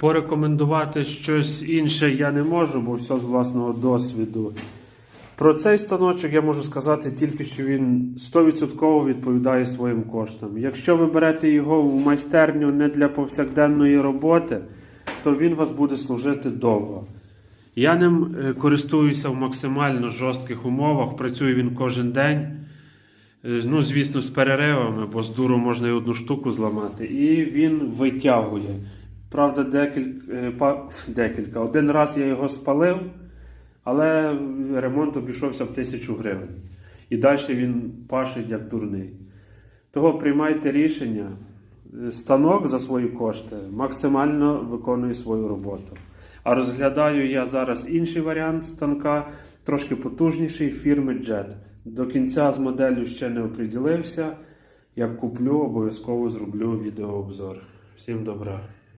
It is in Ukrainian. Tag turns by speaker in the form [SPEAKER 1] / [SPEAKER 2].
[SPEAKER 1] Порекомендувати щось інше я не можу, бо все з власного досвіду. Про цей станочок я можу сказати тільки, що він 100% відповідає своїм коштам. Якщо ви берете його в майстерню не для повсякденної роботи, то він вас буде служити довго. Я ним е, користуюся в максимально жорстких умовах, працює він кожен день. Е, Ну, звісно, з переривами, бо з дуру можна і одну штуку зламати. І він витягує. Правда, декілька, декілька. Один раз я його спалив, але ремонт обійшовся в тисячу гривень. І далі він пашить як дурний. Того приймайте рішення. Станок за свої кошти максимально виконує свою роботу. А розглядаю я зараз інший варіант станка, трошки потужніший фірми Jet. До кінця з моделлю ще не оприділився. Як куплю, обов'язково зроблю відеообзор. Всім добра.